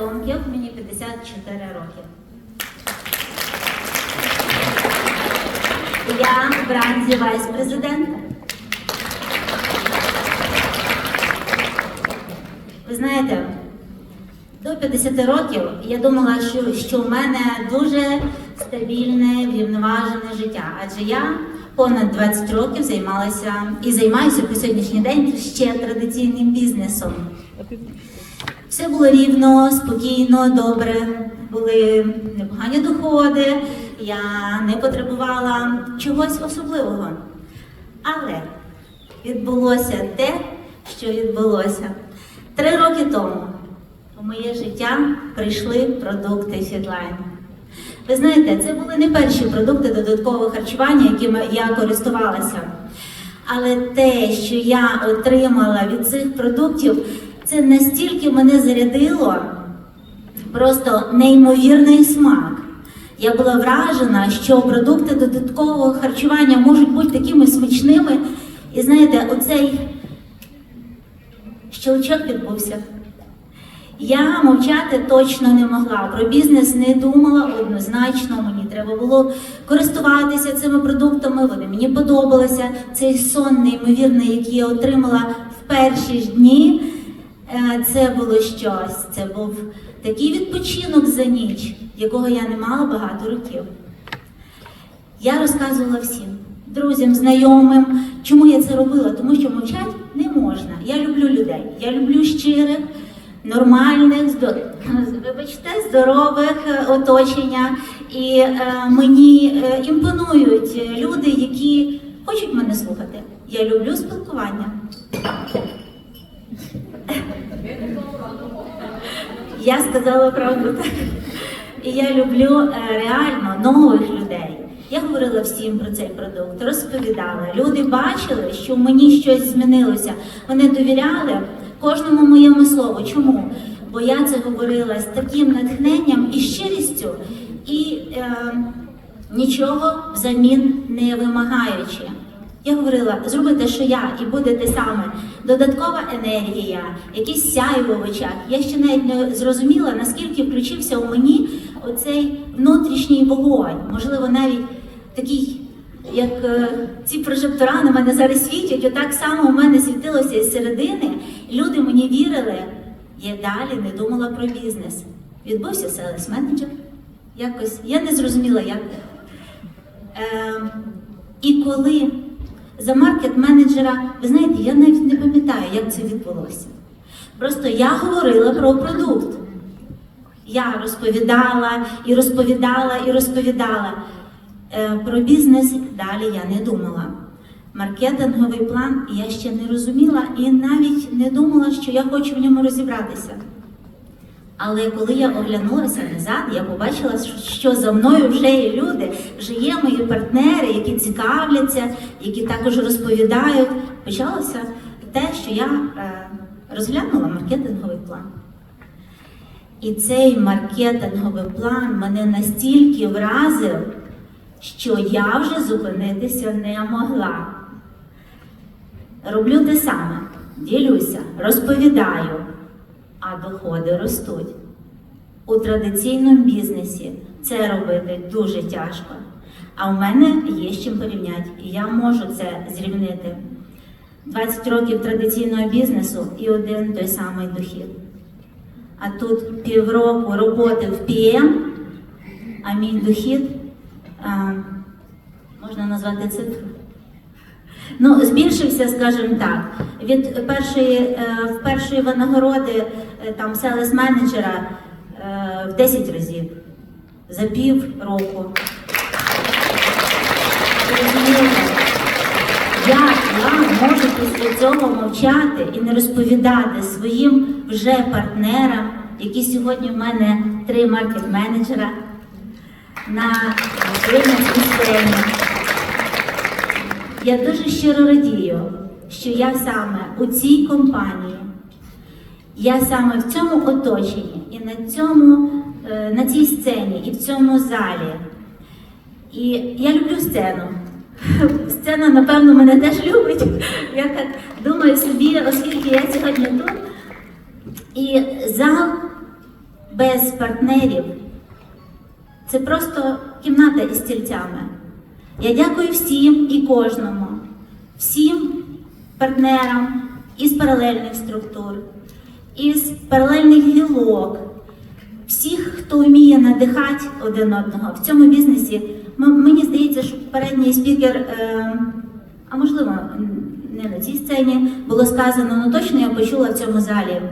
Томків, мені 54 роки. Я в бранзі вайс-президента. Ви знаєте, до 50 років я думала, що, що в мене дуже стабільне, врівноважене життя. Адже я понад 20 років займалася і займаюся по сьогоднішній день ще традиційним бізнесом. Все було рівно, спокійно, добре, були непогані доходи, я не потребувала чогось особливого. Але відбулося те, що відбулося. Три роки тому у моє життя прийшли продукти Фідлайн. Ви знаєте, це були не перші продукти додаткового харчування, якими я користувалася. Але те, що я отримала від цих продуктів, це настільки мене зарядило, просто неймовірний смак. Я була вражена, що продукти додаткового харчування можуть бути такими смачними. І знаєте, оцей щелчок відбувся. Я мовчати точно не могла. Про бізнес не думала однозначно. Мені треба було користуватися цими продуктами. Вони мені подобалися. Цей сон неймовірний, який я отримала в перші ж дні. Е, Це було щось. Це був такий відпочинок за ніч, якого я не мала багато років. Я розказувала всім друзям, знайомим, чому я це робила, тому що мовчати не можна. Я люблю людей. Я люблю щирих, нормальних, здо- вибачте, здорових е, оточення. І е, мені імпонують люди, які хочуть мене слухати. Я люблю спілкування. Я сказала правду. так. І я люблю е, реально нових людей. Я говорила всім про цей продукт, розповідала. Люди бачили, що мені щось змінилося. Вони довіряли кожному моєму слову. Чому? Бо я це говорила з таким натхненням і щирістю, і е, нічого взамін не вимагаючи. Я говорила, зробите, що я, і буде те саме. Додаткова енергія, якісь сяйво в очах. Я ще навіть не зрозуміла, наскільки включився у мені оцей внутрішній вогонь. Можливо, навіть такий, як е, ці прожектора на мене зараз світять, отак само у мене світилося із середини. Люди мені вірили. Я далі не думала про бізнес. Відбувся селес менеджер. Якось я не зрозуміла, як. Ем, і коли за маркет-менеджера, ви знаєте, я навіть не пам'ятаю, як це відбулося. Просто я говорила про продукт. Я розповідала і розповідала і розповідала. Е, Про бізнес далі я не думала. Маркетинговий план я ще не розуміла і навіть не думала, що я хочу в ньому розібратися. Але коли я оглянулася назад, я побачила, що за мною вже є люди, вже є мої партнери, які цікавляться, які також розповідають. Почалося те, що я е, розглянула маркетинговий план. І цей маркетинговий план мене настільки вразив, що я вже зупинитися не могла. Роблю те саме, ділюся, розповідаю, а доходи ростуть. У традиційному бізнесі це робити дуже тяжко. А в мене є з чим порівняти, і я можу це зрівнити. 20 років традиційного бізнесу і один той самий дохід. А тут півроку роботи в PM, а мій дохід а, можна назвати цифру. Ну, збільшився, скажімо так, від першої, е, першої винагороди е, там селес менеджера е, в 10 разів за пів року. Як я можу після цього мовчати і не розповідати своїм вже партнерам, які сьогодні в мене три маркет-менеджера на Винницькій сцені. Я дуже щиро радію, що я саме у цій компанії, я саме в цьому оточенні і на, цьому, е, на цій сцені, і в цьому залі. І я люблю сцену. Сцена, напевно, мене теж любить. Я так думаю собі, оскільки я сьогодні тут. І зал без партнерів це просто кімната із стільцями. Я дякую всім і кожному, всім партнерам із паралельних структур, із паралельних гілок, всіх, хто вміє надихати один одного в цьому бізнесі. Мені здається, що передній спікер, е, а можливо, не на цій сцені, було сказано, ну точно я почула в цьому залі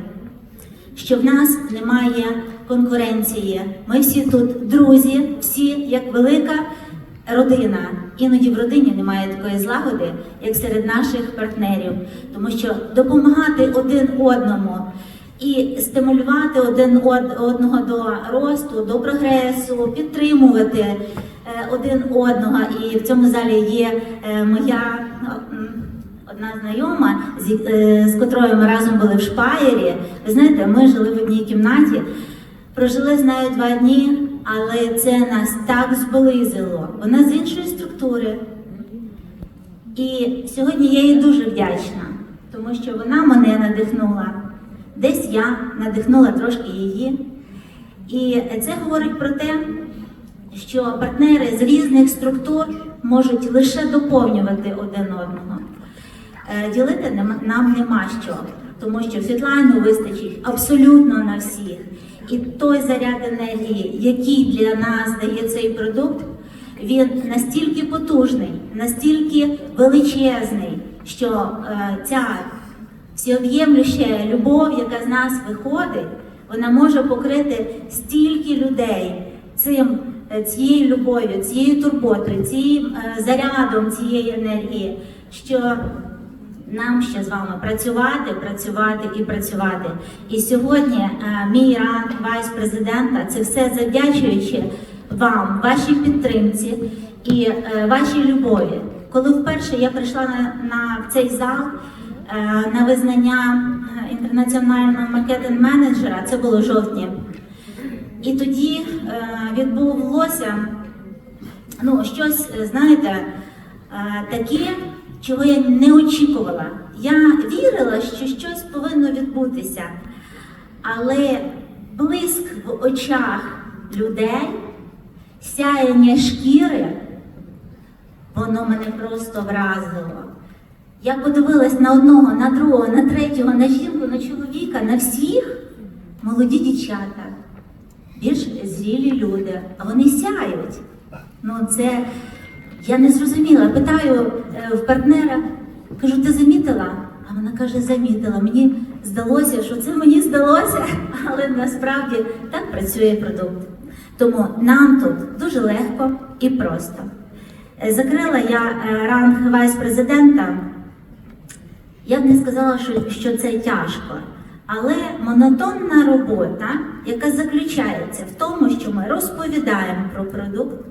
що в нас немає конкуренції. Ми всі тут друзі, всі як велика родина. Іноді в родині немає такої злагоди, як серед наших партнерів, тому що допомагати один одному і стимулювати один одного до росту, до прогресу, підтримувати е, один одного. І в цьому залі є е, моя. Одна знайома, е, з котрою ми разом були в Шпаєрі. Ви знаєте, ми жили в одній кімнаті, прожили з нею два дні, але це нас так зблизило. Вона з іншої структури. І сьогодні я їй дуже вдячна, тому що вона мене надихнула. Десь я надихнула трошки її. І це говорить про те, що партнери з різних структур можуть лише доповнювати один одного. Е, Ділити нам нема що, тому що Світлану вистачить абсолютно на всіх. І той заряд енергії, який для нас дає цей продукт, він настільки потужний, настільки величезний, що е, ця всеоб'ємлюща любов, яка з нас виходить, вона може покрити стільки людей цим, е, цією любов'ю, цією турботою, цим е, зарядом цієї енергії, що нам ще з вами працювати, працювати і працювати. І сьогодні е, мій ранг вайс-президента це все завдячуючи вам, вашій підтримці і е, вашій любові. Коли вперше я прийшла на, на цей зал е, на визнання інтернаціонального маркетинг-менеджера, це було в жовтні. І тоді відбулося ну, щось, знаєте, таке, чого я не очікувала. Я вірила, що щось повинно відбутися, але блиск в очах людей, сяяння шкіри, воно мене просто вразило. Я подивилась на одного, на другого, на третього, на жінку, на чоловіка, на всіх молоді дівчата більш зрілі люди, а вони сяють. Ну це я не зрозуміла. Питаю е, в партнера, кажу, ти замітила? А вона каже, замітила. Мені здалося, що це мені здалося, але насправді так працює продукт. Тому нам тут дуже легко і просто. Е, Закрила я е, ранг вайс-президента. Я б не сказала, що, що це тяжко, але монотонна робота, яка заключається в тому, що ми розповідаємо про продукт,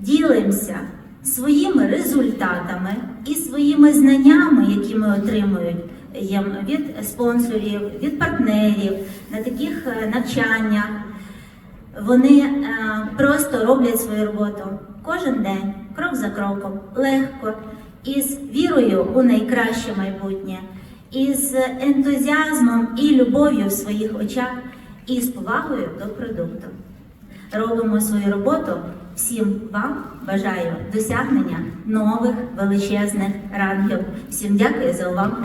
ділимося своїми результатами і своїми знаннями, які ми отримуємо від спонсорів, від партнерів на таких е, навчаннях. Вони е, просто роблять свою роботу кожен день, крок за кроком, легко, із вірою у найкраще майбутнє, із ентузіазмом і любов'ю в своїх очах, і з повагою до продукту. Робимо свою роботу. Всім вам бажаю досягнення нових величезних рангів. Всім дякую за увагу.